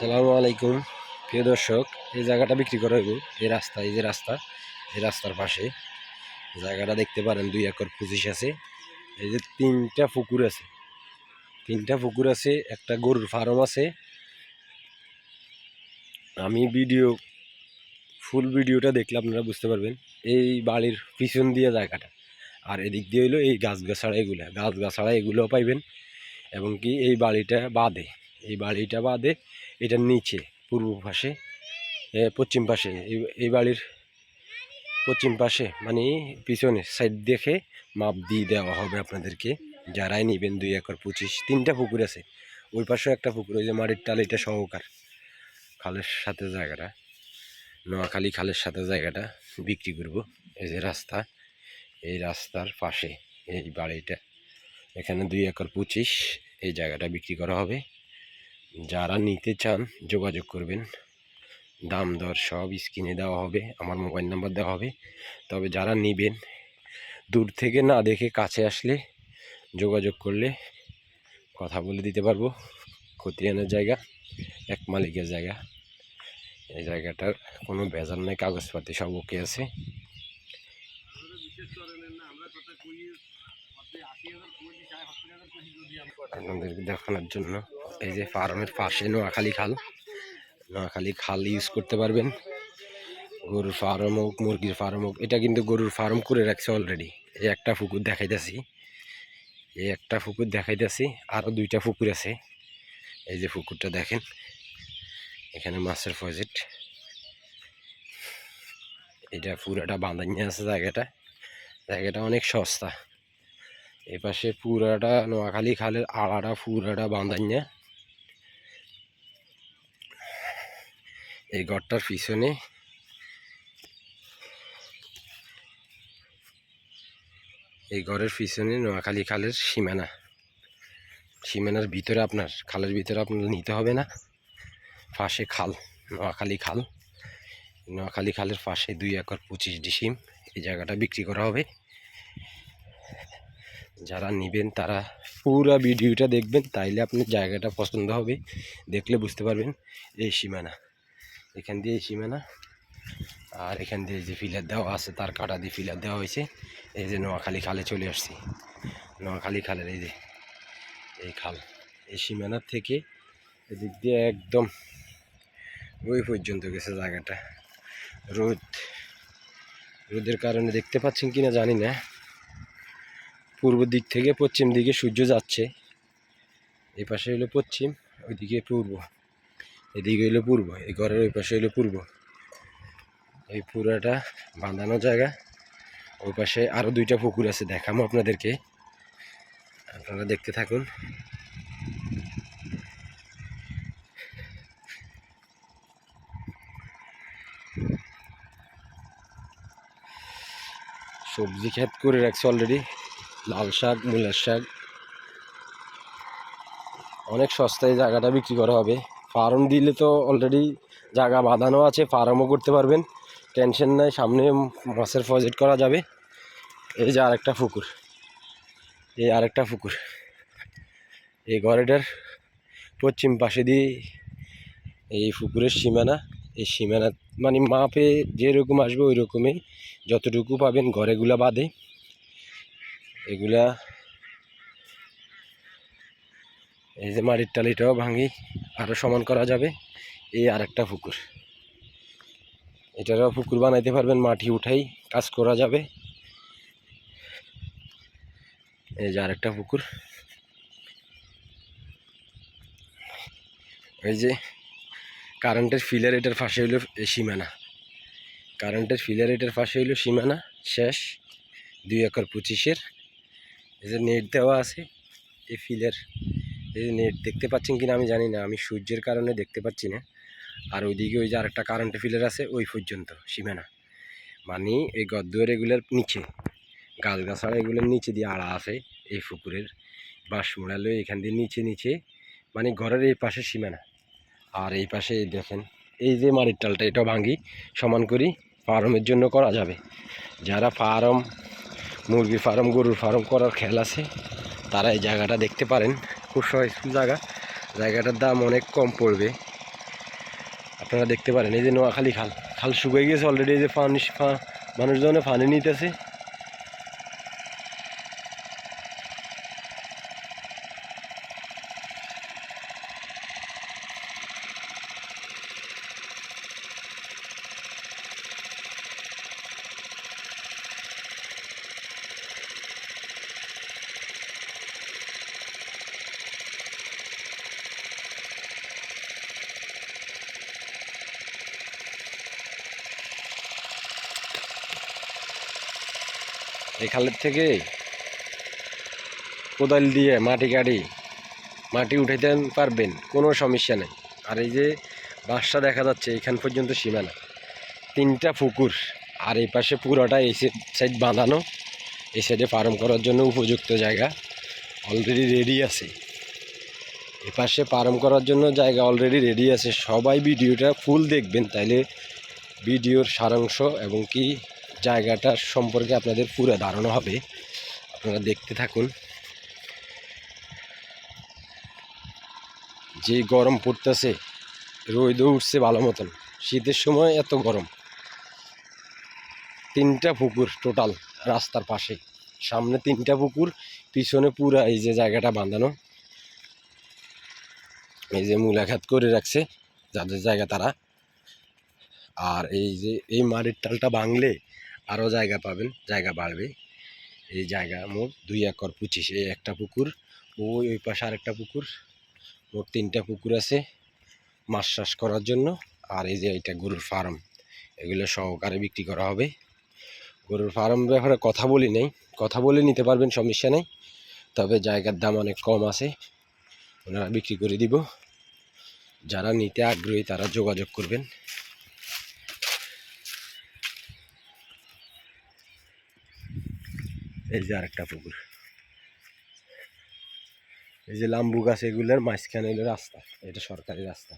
সালামু আলাইকুম। প্রিয় দর্শক, এই জায়গাটা বিক্রি করা হইব। এই রাস্তা, এই যে রাস্তা, এই রাস্তার পাশে। জায়গাটা দেখতে পারেন, দুই একর পঁচিশ আছে। এই যে তিনটা পুকুর আছে। তিনটা পুকুর আছে, একটা গরুর ফার্ম আছে। আমি ভিডিও, ফুল ভিডিওটা দেখলে আপনারা বুঝতে পারবেন, এই বাড়ির পিছন দিয়ে জায়গাটা। আর এদিক দিয়ে হইল এই গাছ গাছাড়া এগুলো। গাছ গাছাড়া এগুলোও পাইবেন। এবং কি এই বাড়িটা বাদে, এই বাড়িটা বাদে এটার নিচে, পূর্ব পাশে পশ্চিম পাশে, এই- বাড়ির পশ্চিম পাশে মানে পিছনে সাইড দেখে মাপ দিয়ে দেওয়া হবে আপনাদেরকে। যারাই নেবেন দুই একর পঁচিশ, তিনটা পুকুর আছে। ওই পাশেও একটা পুকুর, ওই যে মাটির টাল, এটা সহকার। খালের সাথে জায়গাটা, নোয়াখালী খালের সাথে জায়গাটা বিক্রি করব। এই যে রাস্তা, এই রাস্তার পাশে এই বাড়িটা। এখানে দুই একর পঁচিশ, এই জায়গাটা বিক্রি করা হবে। যারা নিতে চান, যোগাযোগ করবেন। দাম, দর সব স্ক্রিনে দেওয়া হবে, আমার মোবাইল নাম্বার দেওয়া হবে। তবে যারা নেবেন, দূর থেকে না দেখে কাছে আসলে যোগাযোগ করলে কথা বলে দিতে পারব। খতিয়ানের জায়গা, এক মালিকের জায়গা। এই জায়গাটার কোনো বেজার নাই, কাগজপাতি সব ওকে আছে। আপনাদেরকে দেখানোর জন্য। এই যে ফার্মের পাশে নোয়াখালী খাল। নোয়াখালী খাল ইউজ করতে পারবেন। গরুর ফার্ম হোক, মুরগির ফার্ম হোক, এটা কিন্তু গরুর ফার্ম করে রাখছে অলরেডি এই একটা পুকুর দেখাইতেছি। এই একটা পুকুর দেখাইতেছি আরও দুইটা পুকুর আছে। এই যে পুকুরটা দেখেন, এখানে মাছের প্রজেক্ট এটা পুরাটা বাঁধাইয়া আছে জায়গাটা। জায়গাটা অনেক সস্তা। এই পাশে পুরাটা নোয়াখালী খালের আড়াটা পুরাটা বাঁধাইয়া এই ঘরটার পিছনে এই ঘরের পিছনে নোয়াখালী খালের সীমানা। সীমানার ভিতরে আপনার, খালের ভিতরে আপনার নিতে হবে না। পাশে খাল, নোয়াখালী খাল। নোয়াখালী খালের পাশে দুই একর পঁচিশ ডিসিম। এই জায়গাটা বিক্রি করা হবে। যারা নেবেন তারা পুরো ভিডিওটা দেখবেন, তাইলে আপনার জায়গাটা পছন্দ হবে। দেখলে বুঝতে পারবেন এই সীমানা। এখান দিয়ে এই সীমানা, আর এখান দিয়ে যে ফিলার দেওয়া আছে, তার কাটা দিয়ে ফিলার দেওয়া হয়েছে। এই যে নোয়াখালী খালে চলে আসছি। নোয়াখালী খালের এই যে, এই খাল, এই সীমানার থেকে এদিক দিয়ে একদম ওই পর্যন্ত গেছে জায়গাটা। রোদ, রোদের কারণে দেখতে পাচ্ছেন কিনা জানি না। পূর্ব দিক থেকে পশ্চিম দিকে সূর্য যাচ্ছে। এই পাশে হলো পশ্চিম, ওইদিকে পূর্ব। এদিকে হইল পূর্ব, এই ঘরের ওই পাশে হইল পূর্ব। এই পুরাটা বাঁধানো জায়গা। ওই পাশে আরও দুইটা পুকুর আছে, দেখামো আপনাদেরকে। আপনারা দেখতে থাকুন। সবজি ক্ষেত করে রাখছে অলরেডি লাল শাক, মূলার শাক। অনেক সস্তায় জায়গাটা বিক্রি করা হবে। ফার্ম দিলে তো অলরেডি জায়গা বাঁধানো আছে, ফার্মও করতে পারবেন। টেনশন নাই, সামনে মাছের প্রজেক্ট করা যাবে। এই যে আরেকটা পুকুর। এই আরেকটা পুকুর। এই ঘরেটার পশ্চিম পাশে দিয়ে এই পুকুরের সীমানা। এই সীমানা মানে মাপে যেরকম আসবে ওই রকমই যতটুকু পাবেন ঘরেগুলা বাদে। এগুলা এই যে মাটির টালিটাও ভাঙি আরও সমান করা যাবে। এই আরেকটা পুকুর। এটারও পুকুর বানাইতে পারবেন, মাটি উঠাই কাজ করা যাবে। এই যে আরেকটা পুকুর। এই যে কারেন্টের ফিলার এটার পাশে হইল সীমানা। কারেন্টের ফিলার এটার পাশে হইল সীমানা, শেষ। দুই একর পঁচিশের। এই যে নেট দেওয়া আছে, এই ফিলের এই যে নেট দেখতে পাচ্ছেন কিনা আমি জানি না, আমি সূর্যের কারণে দেখতে পাচ্ছি না। আর ওইদিকে ওই যে আরেকটা কারেন্টের ফিলের আছে, ওই পর্যন্ত, সীমানা। মানে এই গদ্দুয়ার এগুলোর নিচে গাছ গাছাড়া এগুলোর নিচে দিয়ে আড়া আছে, এই পুকুরের বাঁশ মোড়ালো এখান দিয়ে নিচে নিচে মানে ঘরের এই পাশে সীমানা। আর এই পাশে দেখেন, এই যে মাটির টালটা, এটা ভাঙি, সমান করি, ফার্মের জন্য করা যাবে। যারা ফার্ম মুরগি ফার্ম, গরুর ফার্ম করার খেয়াল আছে। তারা এই জায়গাটা দেখতে পারেন। খুব সহজ জায়গা। জায়গাটার দাম অনেক কম পড়বে। আপনারা দেখতে পারেন, এই যে নোয়াখালী খাল খাল শুকিয়ে গেছে অলরেডি এই যে পানি মানুষজনে পানি নিতেছে। এই খালের থেকে কোদাল দিয়ে মাটি কাটি, মাটি উঠাইতে পারবেন, কোনো সমস্যা নেই। আর এই যে বাসটা দেখা যাচ্ছে, এখান পর্যন্ত সীমানা তিনটা পুকুর, আর এই পাশে পুরোটা এই সাইড বাঁধানো। এই সাইডে ফার্ম করার জন্য উপযুক্ত জায়গা অলরেডি রেডি আছে। এ পাশে ফার্ম করার জন্য জায়গা অলরেডি রেডি আছে। সবাই ভিডিওটা ফুল দেখবেন, তাইলে ভিডিওর সারাংশ এবং কি জায়গাটার সম্পর্কে আপনাদের পুরো ধারণা হবে। আপনারা দেখতে থাকুন। যে গরম পড়তেছে, রোদও উঠছে ভালো মতন। শীতের সময় এত গরম। তিনটা পুকুর টোটাল রাস্তার পাশে। সামনে তিনটা পুকুর, পিছনে পুরা এই যে জায়গাটা বাঁধানো। এই যে মূলাঘাত করে রাখছে যাদের জায়গা তারা। আর এই যে এই মাটির টালটা ভাঙলে আরও জায়গা পাবেন, জায়গা বাড়বে। এই জায়গা মোট দুই একর পঁচিশ, এই একটা পুকুর, ওই ওই পাশে আরেকটা পুকুর, মোট তিনটা পুকুর আছে মাছ চাষ করার জন্য। আর এই যে এটা গরুর ফার্ম, এগুলো সহকারে বিক্রি করা হবে। গরুর ফার্ম ব্যাপারে কথা বলি নেই, কথা বলে নিতে পারবেন, সমস্যা নেই। তবে জায়গার দাম অনেক কম আছে, ওনারা বিক্রি করে দিব। যারা নিতে আগ্রহী তারা যোগাযোগ করবেন। এই যে আরেকটা পুকুর। এই যে লাম্বু গাছ এগুলোর মাঝখানে রাস্তা, এটা সরকারি রাস্তা।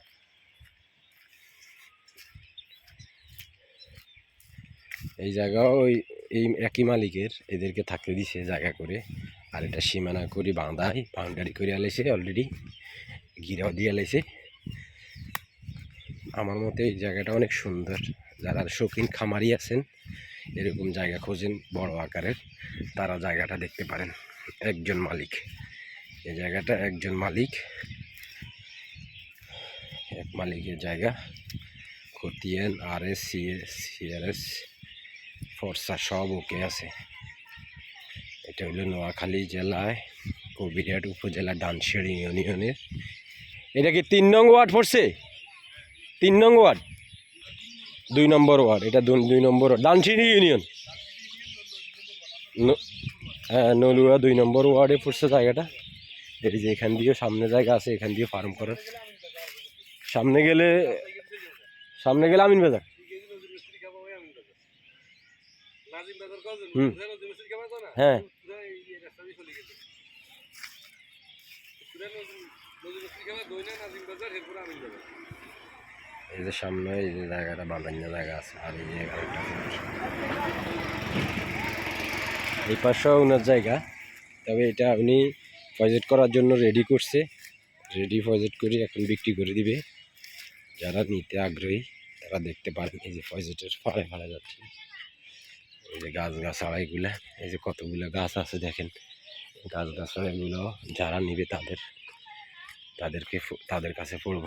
এই জায়গা ওই এই একই মালিকের, এদেরকে থাকতে দিছে জায়গা করে। আর এটা সীমানা করে বাঁধাই বাউন্ডারি করে আলাইছে অলরেডি ঘিরাও দিয়ে আলাইছে আমার মতে এই জায়গাটা অনেক সুন্দর। যারা শৌখিন খামারি আছেন এরকম জায়গা খোঁজেন, বড় আকারের, তারা জায়গাটা দেখতে পারেন। একজন মালিক। এই জায়গাটা একজন মালিক। এক মালিকের জায়গা। খতিয়ান আর এস সি সিআরএস, ফর্সা সব ওকে আছে। এটা হলো নোয়াখালী জেলায়, কবিরহাট উপজেলা ডানশিয়ারি ইউনিয়নের। এটা কি তিন নং ওয়ার্ড পড়ছে? তিন নং ওয়ার্ড? দুই নম্বর ওয়ার্ড এটা দুই নম্বর ওয়ার্ড ডানশিয়ারি ইউনিয়ন। হ্যাঁ নলুয়া দুই নম্বর ওয়ার্ডে পড়ছে জায়গাটা। এই যে এখান দিয়েও সামনে জায়গা আছে, এখান দিয়ে ফার্ম করার। সামনে গেলে সামনে গেলে আমিন বাজার। হ্যাঁ। এই যে সামনে এই যে জায়গাটা বাঁধান্য জায়গা আছে, আর এই আরেকটা এই পাশেও ওনার জায়গা, তবে এটা উনি প্রজেক্ট করার জন্য রেডি করছে। রেডি প্রজেক্ট করে এখন বিক্রি করে দিবে। যারা নিতে আগ্রহী, তারা দেখতে পারেন এই যে প্রজেক্টের ফাড়ে ফাড়ে যাচ্ছে। এই যে গাছ গাছাড়া এগুলা এই যে কতগুলো গাছ আছে দেখেন। গাছ গাছাড়া এগুলো যারা নিবে তাদের, তাদেরকে তাদের কাছে পড়ব।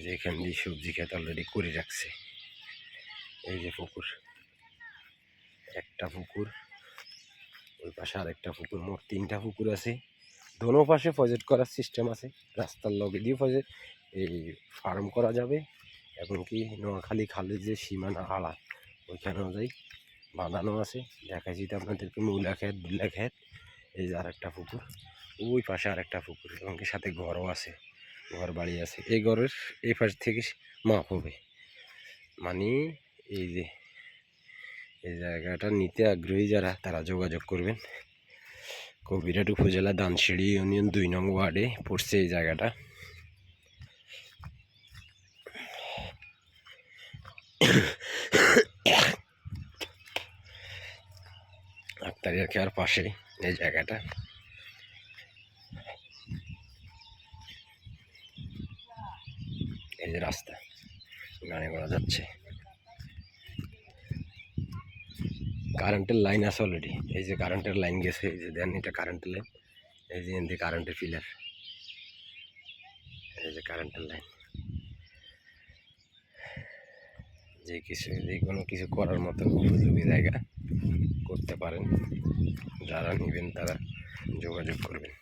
এই যে এখান দিয়ে সবজি খেত অলরেডি করে রাখছে। এই যে পুকুর। একটা পুকুর, ওই পাশে আরেকটা পুকুর, মোট তিনটা পুকুর আছে। দোনো পাশে প্রজেক্ট করার সিস্টেম আছে। রাস্তার লগে দিয়ে প্রজেক্ট এই ফার্ম করা যাবে। এবং কি নোয়াখালী খালের যে সীমানা আড়া ওইখানেও যাই। বাঁধানো আছে। দেখাচ্ছি তো আপনাদেরকে মূলা ক্ষেত, দুলা ক্ষেত। এই যে আরেকটা পুকুর। ওই পাশে আরেকটা পুকুর। এবং কি সাথে ঘরও আছে। ঘর বাড়ি আছে। এই ঘরের এই পাশ থেকে মাপ হবে। মানে এই যে, এই জায়গাটা নিতে আগ্রহী যারা, তারা যোগাযোগ করবেন। কবিরাট উপজেলা দানসিঁড়ি ইউনিয়ন দুই নং ওয়ার্ডে পড়ছে এই জায়গাটা। খেয়ার পাশে এই জায়গাটা। এই যে রাস্তা, গাড়ি ঘোড়া যাচ্ছে। কারেন্টের লাইন আছে অলরেডি এই যে কারেন্টের লাইন গেছে, এই যে দেন এটা কারেন্টের লাইন এই যে এদিকে কারেন্টের পিলার এই যে কারেন্টের লাইন যে কিছু, যে কোনো কিছু করার মতো উপযোগী জায়গা করতে পারেন। যারা নেবেন তারা যোগাযোগ করবেন।